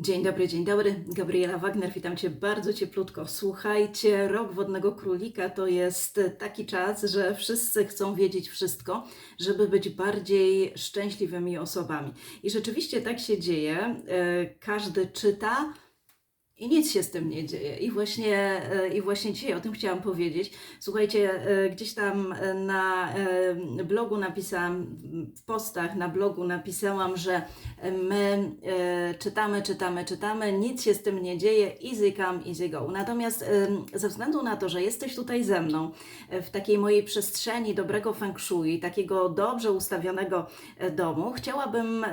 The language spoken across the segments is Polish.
Dzień dobry, dzień dobry. Gabriela Wagner, witam Cię bardzo cieplutko. Słuchajcie, rok wodnego królika to jest taki czas, że wszyscy chcą wiedzieć wszystko, żeby być bardziej szczęśliwymi osobami. I rzeczywiście tak się dzieje. E, Każdy czyta, i nic się z tym nie dzieje. I właśnie, e, I właśnie dzisiaj o tym chciałam powiedzieć. Słuchajcie, e, gdzieś tam e, na blogu napisałam, w postach na blogu napisałam, że my czytamy, czytamy, czytamy, nic się z tym nie dzieje, easy come, easy go. Natomiast ze względu na to, że jesteś tutaj ze mną, w takiej mojej przestrzeni dobrego feng shui, takiego dobrze ustawionego domu, chciałabym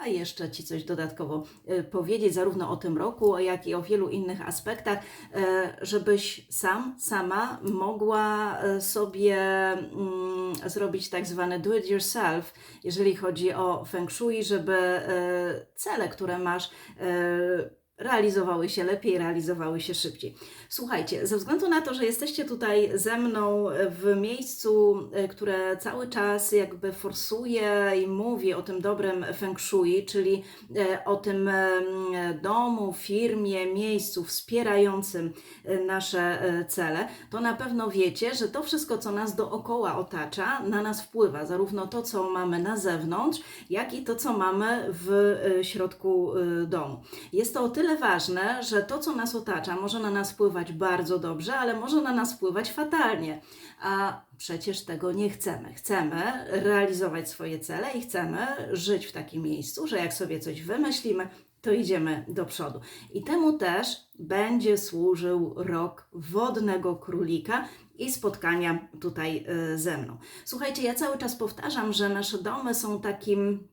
a jeszcze Ci coś dodatkowo e, powiedzieć, zarówno o tym roku, jak i o wielu innych aspektach, e, żebyś sam, sama mogła e, sobie mm, zrobić tak zwane do it yourself, jeżeli chodzi o feng shui, żeby cele, które masz, realizowały się lepiej, realizowały się szybciej. Słuchajcie, ze względu na to, że jesteście tutaj ze mną w miejscu, e, które cały czas jakby forsuje i mówi o tym dobrym feng shui, czyli e, o tym em, domu, firmie, miejscu wspierającym e, nasze e, cele, to na pewno wiecie, że to wszystko, co nas dookoła otacza, na nas wpływa. Zarówno to, co mamy na zewnątrz, jak i to, co mamy w e, środku e, domu. Jest to o tyle ważne, że to, co nas otacza, może na nas wpływać bardzo dobrze, ale może na nas wpływać fatalnie. A przecież tego nie chcemy. Chcemy realizować swoje cele i chcemy żyć w takim miejscu, że jak sobie coś wymyślimy, to idziemy do przodu. I temu też będzie służył rok wodnego królika i spotkania tutaj y, ze mną. Słuchajcie, ja cały czas powtarzam, że nasze domy są takim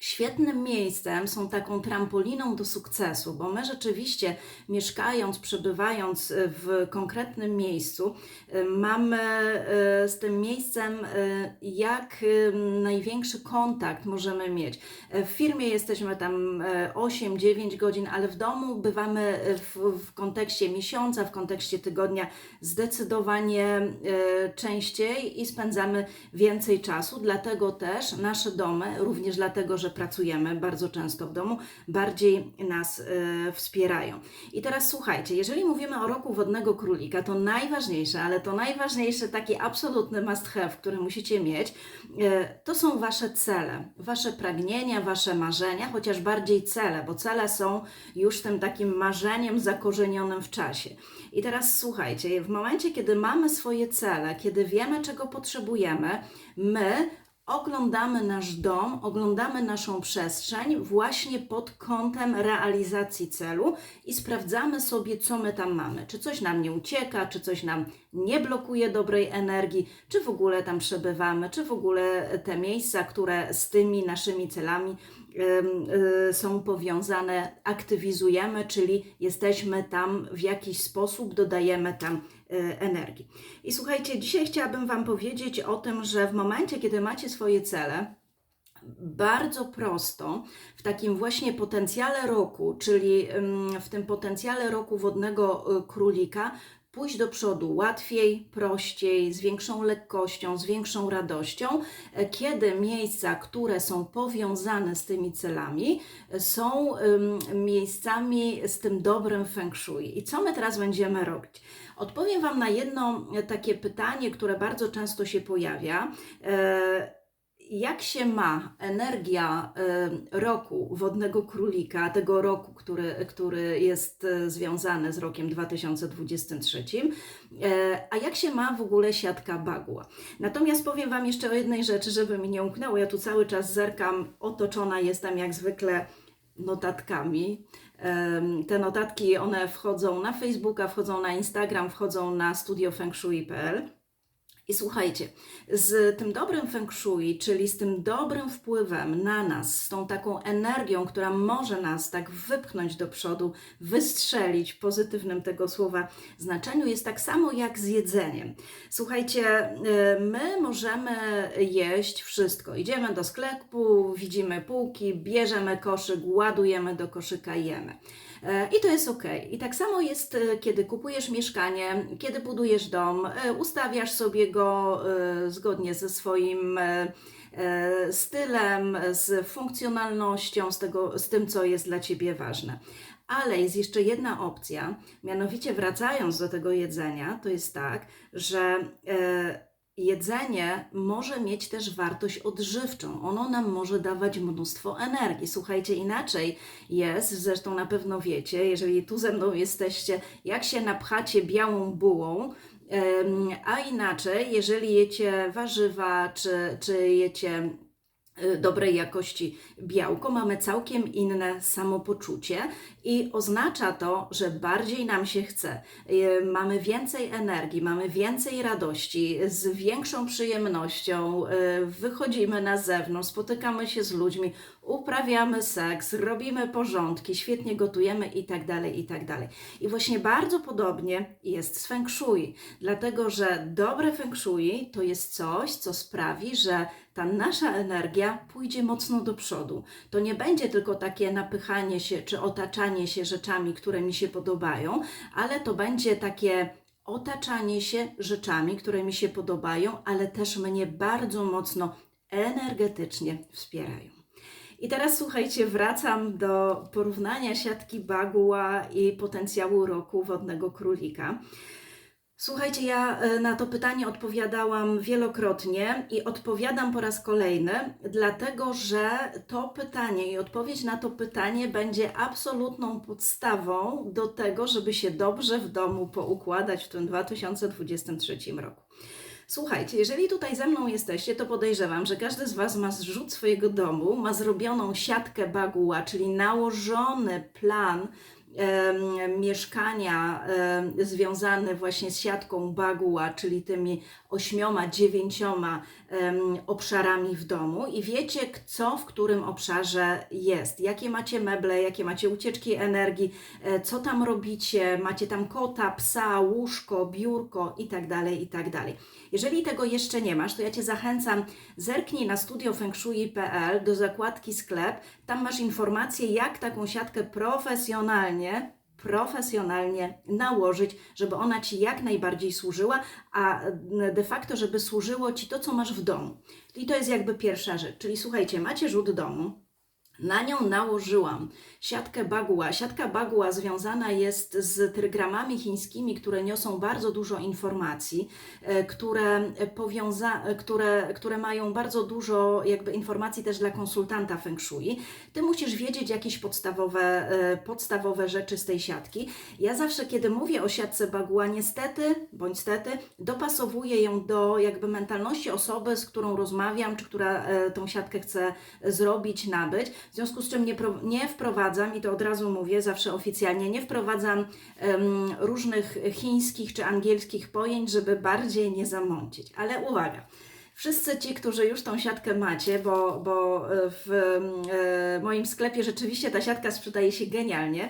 świetnym miejscem, są taką trampoliną do sukcesu, bo my rzeczywiście mieszkając, przebywając e, w konkretnym miejscu, e, mamy e, z tym miejscem jak największy kontakt możemy mieć. W firmie jesteśmy tam 8-9 godzin, ale w domu bywamy w, w kontekście miesiąca, w kontekście tygodnia zdecydowanie częściej i spędzamy więcej czasu. Dlatego też nasze domy, również dlatego, że pracujemy bardzo często w domu, bardziej nas e, wspierają. I teraz słuchajcie, jeżeli mówimy o roku wodnego królika, to najważniejsze, ale to najważniejsze, taki absolutny must have, który musicie mieć, e, to są Wasze cele, Wasze pragnienia, Wasze marzenia, chociaż bardziej cele, bo cele są już tym takim marzeniem zakorzenionym w czasie. I teraz słuchajcie, w momencie, kiedy mamy swoje cele, kiedy wiemy, czego potrzebujemy, my oglądamy nasz dom, oglądamy naszą przestrzeń właśnie pod kątem realizacji celu i sprawdzamy sobie, co my tam mamy. Czy coś nam nie ucieka, czy coś nam nie blokuje dobrej energii, czy w ogóle tam przebywamy, czy w ogóle te miejsca, które z tymi naszymi celami y, są powiązane, aktywizujemy, czyli jesteśmy tam w jakiś sposób, dodajemy tam energii. I słuchajcie, dzisiaj chciałabym Wam powiedzieć o tym, że w momencie, kiedy macie swoje cele, bardzo prosto w takim właśnie potencjale roku, czyli ym, w tym potencjale roku wodnego y, królika, pójść do przodu łatwiej, prościej, z większą lekkością, z większą radością, e, kiedy miejsca, które są powiązane z tymi celami, e, są miejscami z tym dobrym feng shui. I co my teraz będziemy robić? Odpowiem Wam na jedno e, takie pytanie, które bardzo często się pojawia. Jak się ma energia y, roku wodnego królika, tego roku, który, który jest y, związany z rokiem 2023, y, a jak się ma w ogóle siatka bagła. Natomiast powiem Wam jeszcze o jednej rzeczy, żeby mi nie umknęło. Ja tu cały czas zerkam, otoczona jestem jak zwykle notatkami. Te notatki, one wchodzą na Facebooka, wchodzą na Instagram, wchodzą na studiofengshui.pl. I słuchajcie, z tym dobrym feng shui, czyli z tym dobrym wpływem na nas, z tą taką energią, która może nas tak wypchnąć do przodu, wystrzelić w pozytywnym tego słowa znaczeniu, jest tak samo jak z jedzeniem. Słuchajcie, y, my możemy jeść wszystko. Idziemy do sklepu, widzimy półki, bierzemy koszyk, ładujemy do koszyka, jemy. E, I to jest ok. I tak samo jest, e, kiedy kupujesz mieszkanie, kiedy budujesz dom, e, ustawiasz sobie go zgodnie ze swoim stylem, z funkcjonalnością, z, tego, z tym, co jest dla Ciebie ważne. Ale jest jeszcze jedna opcja, mianowicie wracając do tego jedzenia, to jest tak, że jedzenie może mieć też wartość odżywczą. Ono nam może dawać mnóstwo energii. Słuchajcie, inaczej jest, zresztą na pewno wiecie, jeżeli tu ze mną jesteście, jak się napchacie białą bułą, a inaczej, jeżeli jecie warzywa, czy, czy jecie dobrej jakości białko, mamy całkiem inne samopoczucie i oznacza to, że bardziej nam się chce, y, mamy więcej energii, mamy więcej radości, z większą przyjemnością y, wychodzimy na zewnątrz, spotykamy się z ludźmi, uprawiamy seks, robimy porządki, świetnie gotujemy i tak dalej, i tak. I właśnie bardzo podobnie jest z feng shui, dlatego że dobre feng shui to jest coś, co sprawi, że ta nasza energia pójdzie mocno do przodu. To nie będzie tylko takie napychanie się czy otaczanie się rzeczami, które mi się podobają, ale to będzie takie otaczanie się rzeczami, które mi się podobają, ale też mnie bardzo mocno energetycznie wspierają. I teraz słuchajcie, wracam do porównania siatki Bagua i potencjału roku wodnego królika. Słuchajcie, ja e, na to pytanie odpowiadałam wielokrotnie i odpowiadam po raz kolejny, dlatego że to pytanie i odpowiedź na to pytanie będzie absolutną podstawą do tego, żeby się dobrze w domu poukładać w tym 2023 roku. Słuchajcie, jeżeli tutaj ze mną jesteście, to podejrzewam, że każdy z Was ma zrzut swojego domu, ma zrobioną siatkę baguła, czyli nałożony plan mieszkania związane właśnie z siatką Bagua, czyli tymi ośmioma, dziewięcioma obszarami w domu. I wiecie, co w którym obszarze jest, jakie macie meble, jakie macie ucieczki energii, e, co tam robicie, macie tam kota, psa, łóżko, biurko i tak dalej, i tak dalej. Jeżeli tego jeszcze nie masz, to ja Cię zachęcam, zerknij na studiofengshui.pl do zakładki sklep, tam masz informacje, jak taką siatkę profesjonalnie profesjonalnie nałożyć, żeby ona Ci jak najbardziej służyła, a de facto, żeby służyło Ci to, co masz w domu. I to jest jakby pierwsza rzecz. Czyli słuchajcie, macie rzut domu, na nią nałożyłam siatkę bagua. Siatka bagua związana jest z trygramami chińskimi, które niosą bardzo dużo informacji, e, które, powiąza- które, które mają bardzo dużo jakby informacji też dla konsultanta Feng Shui. Ty musisz wiedzieć jakieś podstawowe, e, podstawowe rzeczy z tej siatki. Ja zawsze, kiedy mówię o siatce bagua, niestety, bądź stety, dopasowuję ją do jakby mentalności osoby, z którą rozmawiam, czy która e, tą siatkę chce zrobić, nabyć. W związku z czym nie, nie wprowadzam, i to od razu mówię, zawsze oficjalnie, nie wprowadzam um, różnych chińskich czy angielskich pojęć, żeby bardziej nie zamącić. Ale uwaga, wszyscy ci, którzy już tą siatkę macie, bo, bo w e, moim sklepie rzeczywiście ta siatka sprzedaje się genialnie.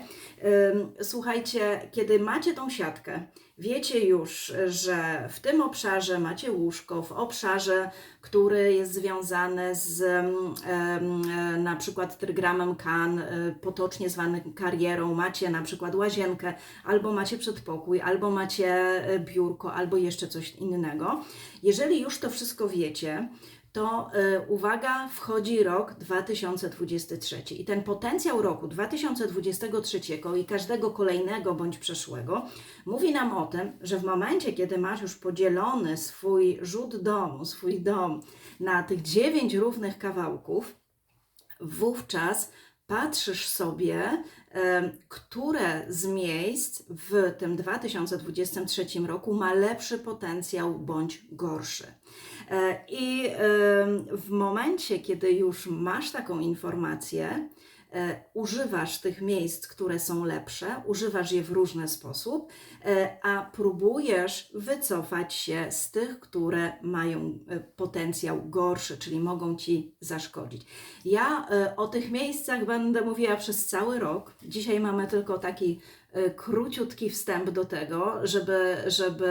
Słuchajcie, kiedy macie tą siatkę, wiecie już, że w tym obszarze macie łóżko, w obszarze, który jest związany z na przykład trygramem kan, e, potocznie zwany karierą, macie na przykład łazienkę, albo macie przedpokój, albo macie e, biurko, albo jeszcze coś innego. Jeżeli już to wszystko wiecie, to y, uwaga, wchodzi rok 2023 i ten potencjał roku 2023 i każdego kolejnego bądź przeszłego mówi nam o tym, że w momencie, kiedy masz już podzielony swój rzut domu, swój dom na tych dziewięć równych kawałków, wówczas patrzysz sobie, które z miejsc w tym 2023 roku ma lepszy potencjał bądź gorszy. E, I w momencie, kiedy już masz taką informację, używasz tych miejsc, które są lepsze, używasz je w różny sposób, e, a próbujesz wycofać się z tych, które mają potencjał gorszy, czyli mogą ci zaszkodzić. Ja o tych miejscach będę mówiła przez cały rok. Dzisiaj mamy tylko taki króciutki wstęp do tego, żeby, żeby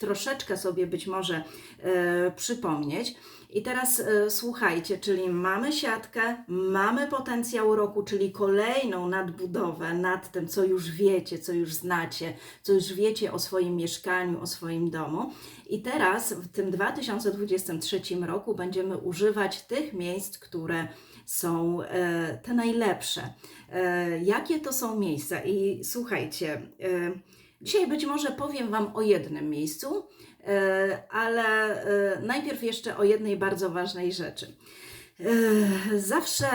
troszeczkę sobie być może e, przypomnieć. I teraz e, słuchajcie, czyli mamy siatkę, mamy potencjał roku, czyli kolejną nadbudowę nad tym, co już wiecie, co już znacie, co już wiecie o swoim mieszkaniu, o swoim domu. I teraz w tym 2023 roku będziemy używać tych miejsc, które są e, te najlepsze. E, jakie to są miejsca? I słuchajcie, e, dzisiaj być może powiem Wam o jednym miejscu, e, ale e, najpierw jeszcze o jednej bardzo ważnej rzeczy. E, Zawsze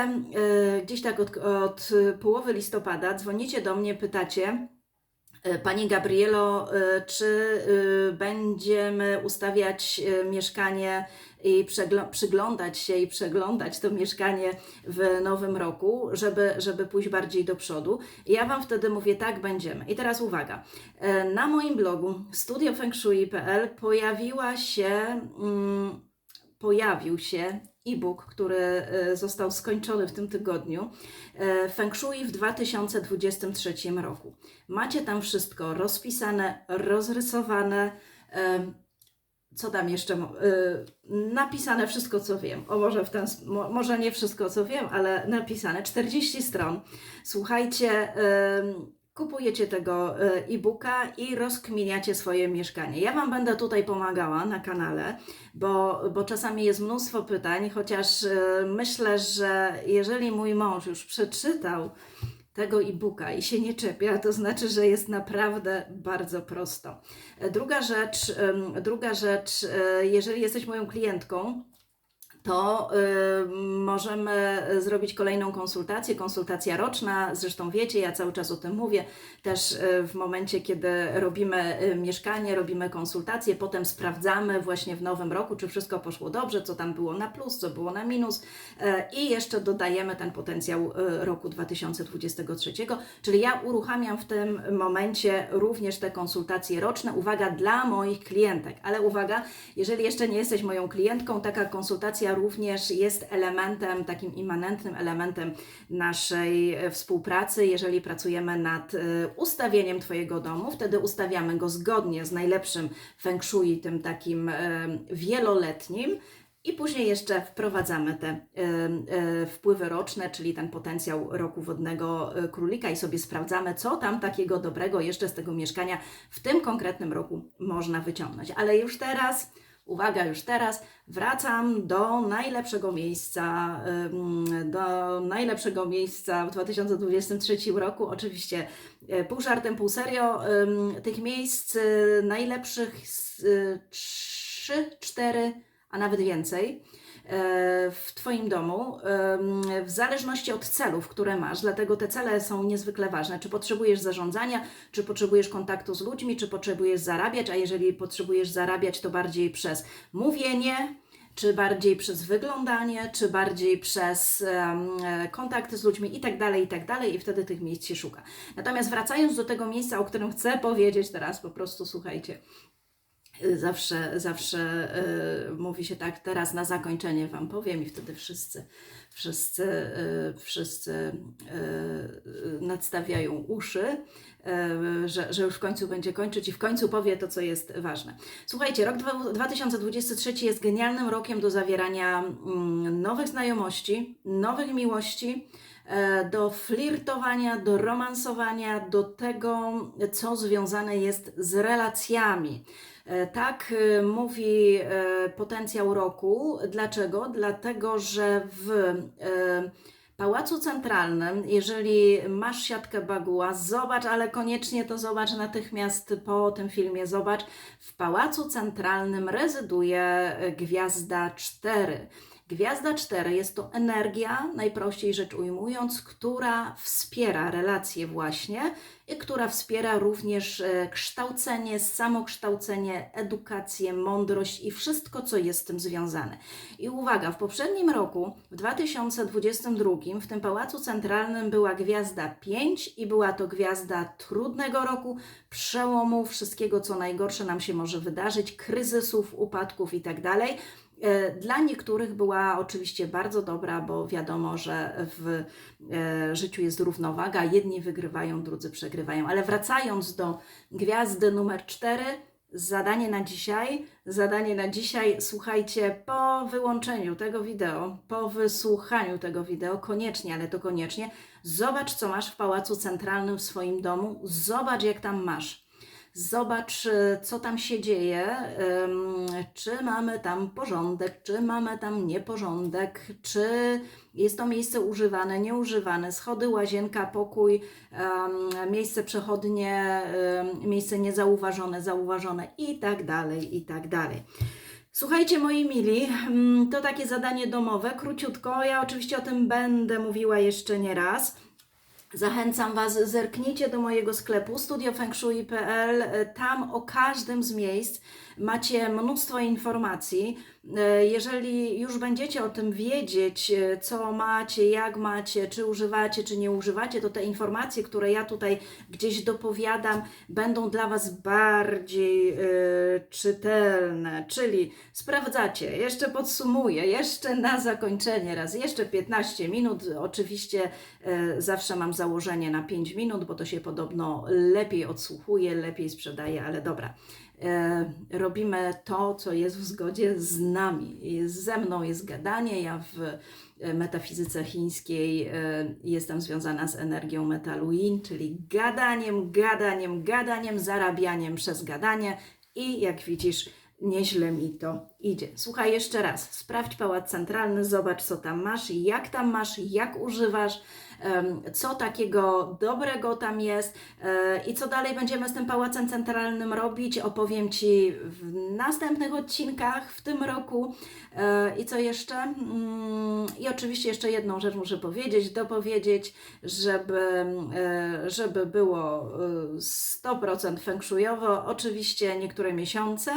gdzieś tak od, od połowy listopada dzwonicie do mnie, pytacie, Pani Gabrielo, e, czy e, będziemy ustawiać e, mieszkanie i przyglądać się i przeglądać to mieszkanie w nowym roku, żeby, żeby pójść bardziej do przodu? Ja Wam wtedy mówię, tak, będziemy. I teraz uwaga. E, Na moim blogu studiofengshui.pl pojawiła się, mm, pojawił się e-book, który e, został skończony w tym tygodniu. e, Feng Shui w 2023 roku. Macie tam wszystko rozpisane, rozrysowane. em, Co tam jeszcze? e, Napisane wszystko, co wiem. O, może, w ten, może nie wszystko, co wiem, ale napisane. 40 stron. Słuchajcie, kupujecie tego e, e-booka i rozkminiacie swoje mieszkanie. Ja Wam będę tutaj pomagała na kanale, bo, bo czasami jest mnóstwo pytań, chociaż e, myślę, że jeżeli mój mąż już przeczytał tego e-booka i się nie czepia, to znaczy, że jest naprawdę bardzo prosto. E, Druga rzecz, druga rzecz, jeżeli jesteś moją klientką, to y, możemy zrobić kolejną konsultację, konsultacja roczna. Zresztą wiecie, ja cały czas o tym mówię, też y, w momencie, kiedy robimy y, mieszkanie, robimy konsultację, potem sprawdzamy właśnie w nowym roku, czy wszystko poszło dobrze, co tam było na plus, co było na minus i jeszcze dodajemy ten potencjał roku 2023. Czyli ja uruchamiam w tym momencie również te konsultacje roczne. Uwaga dla moich klientek, ale uwaga, jeżeli jeszcze nie jesteś moją klientką, taka konsultacja również jest elementem, takim immanentnym elementem naszej e, współpracy. Jeżeli pracujemy nad e, ustawieniem Twojego domu, wtedy ustawiamy go zgodnie z najlepszym feng shui, tym takim e, wieloletnim. I później jeszcze wprowadzamy te wpływy roczne, czyli ten potencjał roku wodnego królika i sobie sprawdzamy, co tam takiego dobrego jeszcze z tego mieszkania w tym konkretnym roku można wyciągnąć. Ale już teraz, uwaga, już teraz wracam do najlepszego miejsca, do najlepszego miejsca w 2023 roku. Oczywiście e, pół żartem, pół serio. Tych miejsc e, najlepszych z, e, trzy, cztery a nawet więcej e, w Twoim domu, w zależności od celów, które masz. Dlatego te cele są niezwykle ważne. Czy potrzebujesz zarządzania, czy potrzebujesz kontaktu z ludźmi, czy potrzebujesz zarabiać, a jeżeli potrzebujesz zarabiać, to bardziej przez mówienie, czy bardziej przez wyglądanie, czy bardziej przez e, kontakty z ludźmi i tak dalej, i tak dalej, i wtedy tych miejsc się szuka. Natomiast wracając do tego miejsca, o którym chcę powiedzieć teraz, po prostu słuchajcie. Zawsze, zawsze y, mówi się tak, teraz na zakończenie Wam powiem i wtedy wszyscy, wszyscy, y, wszyscy y, y, nadstawiają uszy, y, że, że już w końcu będzie kończyć i w końcu powie to, co jest ważne. Słuchajcie, rok dwa- 2023 jest genialnym rokiem do zawierania mm, nowych znajomości, nowych miłości, e, do flirtowania, do romansowania, do tego, co związane jest z relacjami. E, Tak e, mówi e, potencjał roku. Dlaczego? Dlatego, że w Pałacu Centralnym, jeżeli masz siatkę baguła, zobacz, ale koniecznie to zobacz natychmiast po tym filmie, zobacz. W Pałacu Centralnym rezyduje Gwiazda 4. Gwiazda 4 jest to energia, najprościej rzecz ujmując, która wspiera relacje właśnie i która wspiera również e, kształcenie, samokształcenie, edukację, mądrość i wszystko, co jest z tym związane. I uwaga, w poprzednim roku, w 2022, w tym Pałacu Centralnym była gwiazda 5 i była to gwiazda trudnego roku, przełomu, wszystkiego, co najgorsze nam się może wydarzyć, kryzysów, upadków itd. E, Dla niektórych była oczywiście bardzo dobra, bo wiadomo, że w e, życiu jest równowaga. Jedni wygrywają, drudzy przegrywają. Ale wracając do gwiazdy numer 4, zadanie na dzisiaj, zadanie na dzisiaj, słuchajcie, po wyłączeniu tego wideo, po wysłuchaniu tego wideo, koniecznie, ale to koniecznie, zobacz, co masz w Pałacu Centralnym w swoim domu, zobacz, jak tam masz. Zobacz, y, co tam się dzieje, czy mamy tam porządek, czy mamy tam nieporządek, czy jest to miejsce używane, nieużywane, schody, łazienka, pokój, miejsce przechodnie, miejsce niezauważone, zauważone i tak dalej, i tak dalej. Słuchajcie, moi mili, to takie zadanie domowe, króciutko. Ja oczywiście o tym będę mówiła jeszcze nie raz. Zachęcam Was, zerknijcie do mojego sklepu studiofengshui.pl. Tam o każdym z miejsc macie mnóstwo informacji. E, Jeżeli już będziecie o tym wiedzieć, e, co macie, jak macie, czy używacie, czy nie używacie, to te informacje, które ja tutaj gdzieś dopowiadam, będą dla Was bardziej e, czytelne. Czyli sprawdzacie, jeszcze podsumuję, jeszcze na zakończenie raz, jeszcze 15 minut. Oczywiście zawsze mam założenie na 5 minut, bo to się podobno lepiej odsłuchuje, lepiej sprzedaje, ale dobra. E, robimy to, co jest w zgodzie z nami. Jest ze mną jest gadanie. Ja w e, metafizyce chińskiej e, jestem związana z energią metalu yin, czyli gadaniem, gadaniem, gadaniem, zarabianiem przez gadanie i jak widzisz, nieźle mi to idzie. Słuchaj jeszcze raz, sprawdź pałac centralny, zobacz co tam masz, jak tam masz, jak używasz, co takiego dobrego tam jest e, i co dalej będziemy z tym pałacem centralnym robić. Opowiem Ci w następnych odcinkach w tym roku. E, I co jeszcze? Mm, I oczywiście jeszcze jedną rzecz muszę powiedzieć, dopowiedzieć, żeby, e, żeby było e, 100% feng shuiowo. Oczywiście niektóre miesiące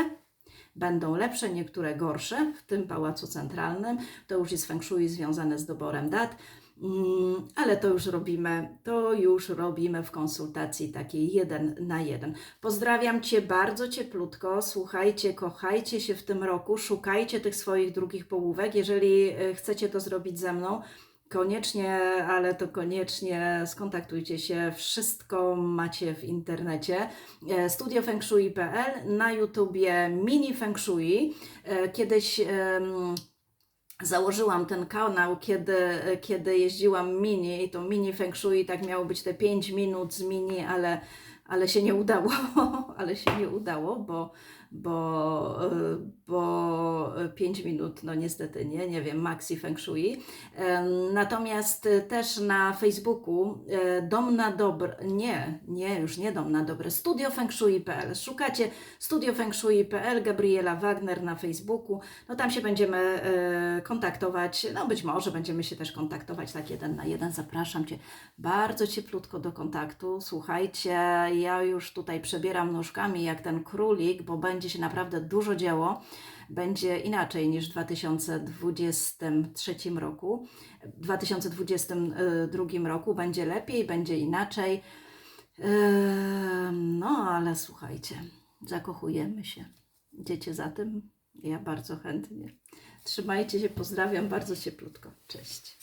będą lepsze, niektóre gorsze, w tym Pałacu Centralnym. To już jest feng shui związane z doborem dat. Mm, ale to już robimy, to już robimy w konsultacji takiej jeden na jeden. Pozdrawiam Cię bardzo cieplutko. Słuchajcie, kochajcie się w tym roku, szukajcie tych swoich drugich połówek. Jeżeli e, chcecie to zrobić ze mną, koniecznie, ale to koniecznie skontaktujcie się. Wszystko macie w internecie. E, studiofengshui.pl, na YouTubie Mini Feng Shui. E, Kiedyś. Założyłam ten kanał, kiedy, kiedy jeździłam mini i to mini feng shui, tak miało być te 5 minut z mini, ale, ale się nie udało, ale się nie udało, bo, bo, y, bo 5 minut, no niestety nie, nie wiem, maxi feng shui. Natomiast y, też na Facebooku e, Dom na Dobre, nie, nie, już nie Dom na Dobre, studiofengshui.pl. Szukacie studiofengshui.pl, Gabriela Wagner na Facebooku, no tam się będziemy e, kontaktować, no być może będziemy się też kontaktować tak jeden na jeden. Zapraszam Cię bardzo cieplutko do kontaktu. Słuchajcie, ja już tutaj przebieram nóżkami jak ten królik, bo będzie się naprawdę dużo działo. Będzie inaczej niż w 2023 roku. W 2022 roku będzie lepiej, będzie inaczej. Ehm, No, ale słuchajcie, zakochujemy się. Idziecie za tym? Ja bardzo chętnie. Trzymajcie się, pozdrawiam bardzo cieplutko. Cześć.